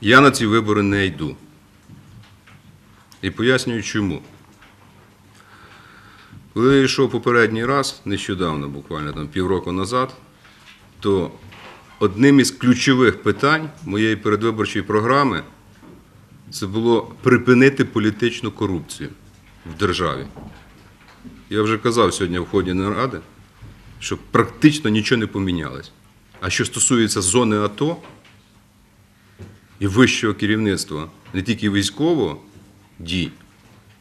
Я на ці вибори не йду. І пояснюю чому. Коли я йшов попередній раз, нещодавно, буквально там півроку назад, то одним із ключових питань моєї передвиборчої програми це було припинити політичну корупцію в державі. Я вже казав сьогодні в ході наради, що практично нічого не помінялось. А що стосується зони АТО і вищого керівництва, не тільки військового дій,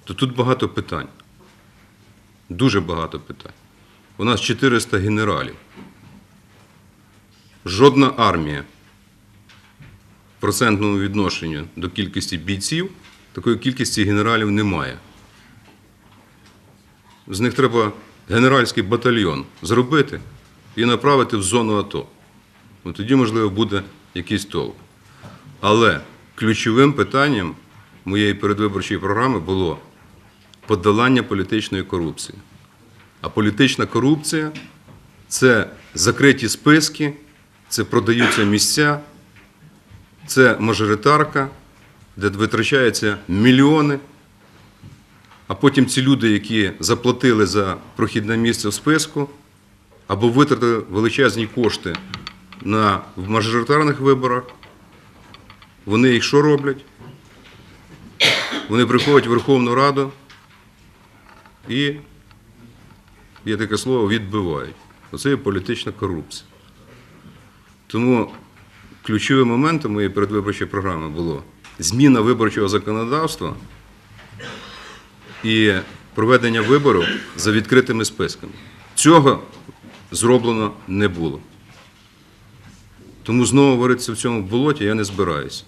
то тут багато питань. Дуже багато питань. У нас 400 генералів. Жодна армія в процентному відношенню до кількості бійців такої кількості генералів немає. З них треба генеральський батальйон зробити і направити в зону АТО. Ну, тоді, можливо, буде якийсь толк. Але ключовим питанням моєї передвиборчої програми було подолання політичної корупції. А політична корупція це закриті списки, це продаються місця, це мажоритарка, де витрачаються мільйони. А потім ці люди, які заплатили за прохідне місце в списку, або витратили величезні кошти на мажоритарних виборах, вони їх що роблять? Вони приходять в Верховну Раду і, є таке слово, відбивають. Оце є політична корупція. Тому ключовим моментом моєї передвиборчої програми було зміна виборчого законодавства і проведення виборів за відкритими списками. Цього зроблено не було. Тому знову варитися в цьому болоті я не збираюся.